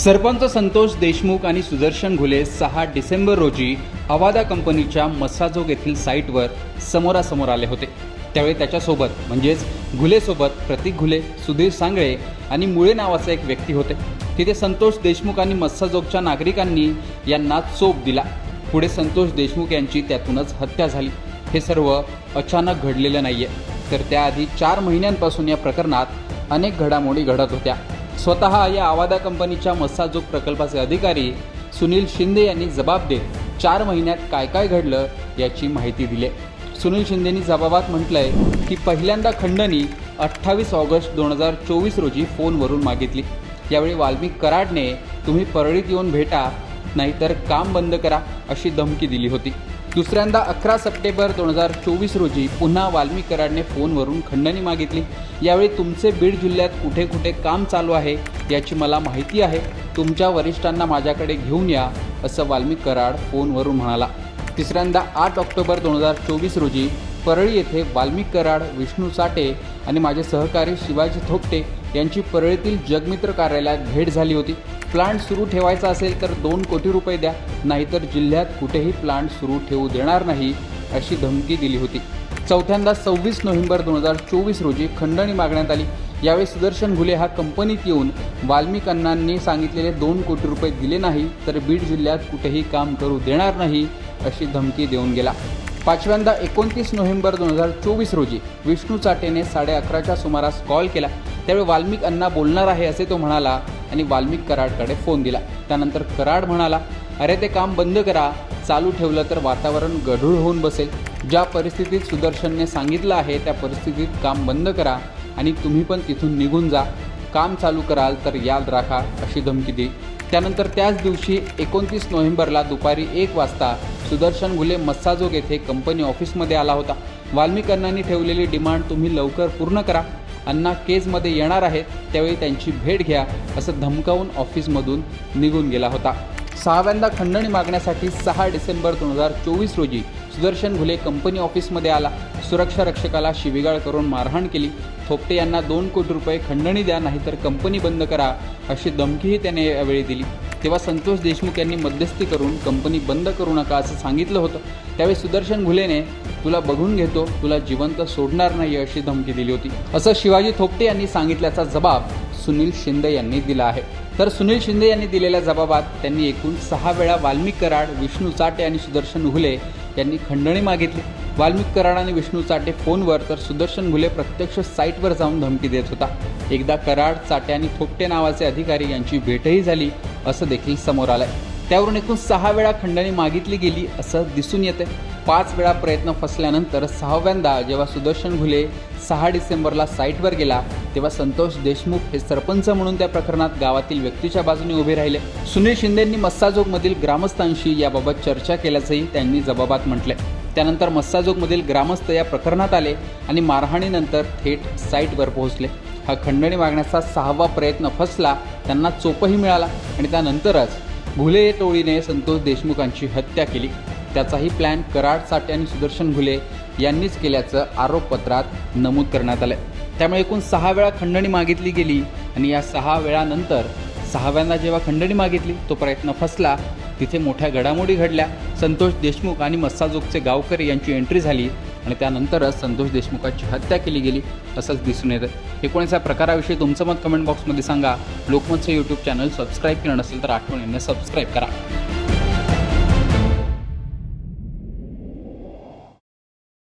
सरपंच संतोष देशमुख आणि सुदर्शन घुले सहा डिसेंबर रोजी अवादा कंपनीच्या मस्साजोग येथील साईटवर समोरासमोर आले होते. त्यावेळी त्याच्यासोबत म्हणजेच घुलेसोबत प्रतीक घुले सुधीर सांगळे आणि मुळे नावाचा एक व्यक्ती होते. तिथे संतोष देशमुख आणि मस्साजोगच्या नागरिकांनी यांना चोप दिला. पुढे संतोष देशमुख यांची त्यातूनच हत्या झाली. हे सर्व अचानक घडलेलं नाही आहे तर त्याआधी चार महिन्यांपासून या प्रकरणात अनेक घडामोडी घडत होत्या. स्वतः या आवादा कंपनीच्या मस्साजोग प्रकल्पाचे अधिकारी सुनील शिंदे यांनी जबाब देत चार महिन्यात काय काय घडलं याची माहिती दिली. सुनील शिंदेनी जबाबात म्हटलंय की पहिल्यांदा खंडणी अठ्ठावीस ऑगस्ट दोन हजार चोवीस रोजी फोनवरून मागितली. यावेळी वाल्मिक कराडने तुम्ही परळीत येऊन भेटा नाहीतर काम बंद करा अशी धमकी दिली होती. दुसऱ्यांदा अकरा सप्टेंबर दोन हजार चोवीस रोजी पुन्हा वाल्मिक कराडने फोनवरून खंडणी मागितली. यावेळी तुमचे बीड जिल्ह्यात कुठे कुठे काम चालू आहे याची मला माहिती आहे. तुमच्या वरिष्ठांना माझ्याकडे घेऊन या असं वाल्मी कराड फोनवरून म्हणाला. तिसऱ्यांदा आठ ऑक्टोबर दोन हजार चोवीस रोजी परळी येथे वाल्मिक कराड विष्णू साठे आणि माझे सहकारी शिवाजी थोपटे यांची परळीतील जगमित्र कार्यालयात भेट झाली होती. प्लांट सुरू ठेवायचा असेल तर दोन कोटी रुपये द्या. नाहीतर जिल्ह्यात कुठेही प्लांट सुरू ठेवू देणार नाही अशी धमकी दिली होती. चौथ्यांदा सव्वीस नोव्हेंबर दोन हजार चोवीस रोजी खंडणी मागण्यात आली. यावेळी सुदर्शन घुले हा कंपनीत येऊन वाल्मिक अण्णांनी सांगितलेले दोन कोटी रुपये दिले नाही तर बीड जिल्ह्यात कुठेही काम करू देणार नाही अशी धमकी देऊन गेला. पाचव्यांदा एकोणतीस नोव्हेंबर दोन हजार चोवीस रोजी विष्णू चाटेने साडे अकराच्या सुमारास कॉल केला. त्यावेळी वाल्मिक अण्णा बोलणार आहे असे तो म्हणाला आणि वाल्मिक कराडकडे फोन दिला. त्यानंतर कराड म्हणाला अरे ते काम बंद करा. चालू ठेवलं तर वातावरण गढूळ होऊन बसेल. ज्या परिस्थितीत सुदर्शनने सांगितलं आहे त्या परिस्थितीत काम बंद करा आणि तुम्ही पण तिथून निघून जा. काम चालू कराल तर याद राखा अशी धमकी दिली. त्यानंतर त्याच दिवशी एकोणतीस नोव्हेंबरला दुपारी एक वाजता सुदर्शन घुले मस्साजोग येथे कंपनी ऑफिसमध्ये आला होता. वाल्मिकांनी ठेवलेली डिमांड तुम्ही लवकर पूर्ण करा. अण्णा केजमध्ये येणार आहेत त्यावेळी त्यांची भेट घ्या असं धमकावून ऑफिसमधून निघून गेला होता. सहाव्यांदा खंडणी मागण्यासाठी सहा डिसेंबर दोन हजार चोवीस रोजी सुदर्शन घुले कंपनी ऑफिसमध्ये आला. सुरक्षा रक्षकाला शिबिगाळ करून मारहाण केली. थोपटे यांना दोन कोटी रुपये खंडणी द्या नाहीतर कंपनी बंद करा अशी धमकीही त्याने यावेळी दिली. तेव्हा संतोष देशमुख यांनी मध्यस्थी करून कंपनी बंद करू नका असं सांगितलं होतं. त्यावेळी सुदर्शन घुलेने तुला बघून घेतो तुला जिवंत सोडणार नाही अशी धमकी दिली होती. असं शिवाजी थोपटे यांनी सांगितल्याचा जबाब सुनील शिंदे यांनी दिला आहे. तर सुनील शिंदे यांनी दिलेल्या जबाबात त्यांनी एकूण सहा वेळा वाल्मिक कराड विष्णू चाटे आणि सुदर्शन घुले यांनी खंडणी मागितली. वाल्मिक कराड आणि विष्णू चाटे फोनवर तर सुदर्शन घुले प्रत्यक्ष साईटवर जाऊन धमकी देत होता. एकदा कराड चाटे आणि थोपटे नावाचे अधिकारी यांची भेटही झाली असं देखील समोर आलंय. त्यावरून एकूण सहा वेळा खंडणी मागितली गेली असं दिसून येते पाच वेळा प्रयत्न फसल्यानंतर सहाव्यांदा जेव्हा सुदर्शन घुले सहा डिसेंबरला साईटवर गेला तेव्हा संतोष देशमुख हे सरपंच म्हणून त्या प्रकरणात गावातील व्यक्तीच्या बाजूने उभे राहिले. सुनील शिंदेंनी मस्साजोगमधील ग्रामस्थांशी याबाबत चर्चा केल्याचंही त्यांनी जबाबात म्हटलंय. त्यानंतर मस्साजोगमधील ग्रामस्थ या प्रकरणात आले आणि मारहाणीनंतर थेट साईटवर पोहोचले. हा खंडणी मागण्याचा सहावा प्रयत्न फसला त्यांना चोपही मिळाला आणि त्यानंतरच घुले टोळीने संतोष देशमुखांची हत्या केली. त्याचाही प्लॅन कराड साठे आणि सुदर्शन घुले यांनीच केल्याचं आरोपपत्रात नमूद करण्यात आलं त्यामुळे एकूण सहा वेळा खंडणी मागितली गेली आणि या सहा वेळानंतर सहाव्यांदा जेव्हा खंडणी मागितली तो प्रयत्न फसला तिथे मोठ्या घडामोडी घडल्या. संतोष देशमुख आणि मस्साजोगचे गावकरी यांची एंट्री झाली आणि त्यानंतरच संतोष देशमुखाची हत्या केली गेली असंच दिसून येतं. एकूणच या प्रकाराविषयी तुमचं मत कमेंट बॉक्समध्ये सांगा. लोकमतचं यूट्यूब चॅनल सबस्क्राईब केलं नसेल तर आठवणीने सबस्क्राईब करा.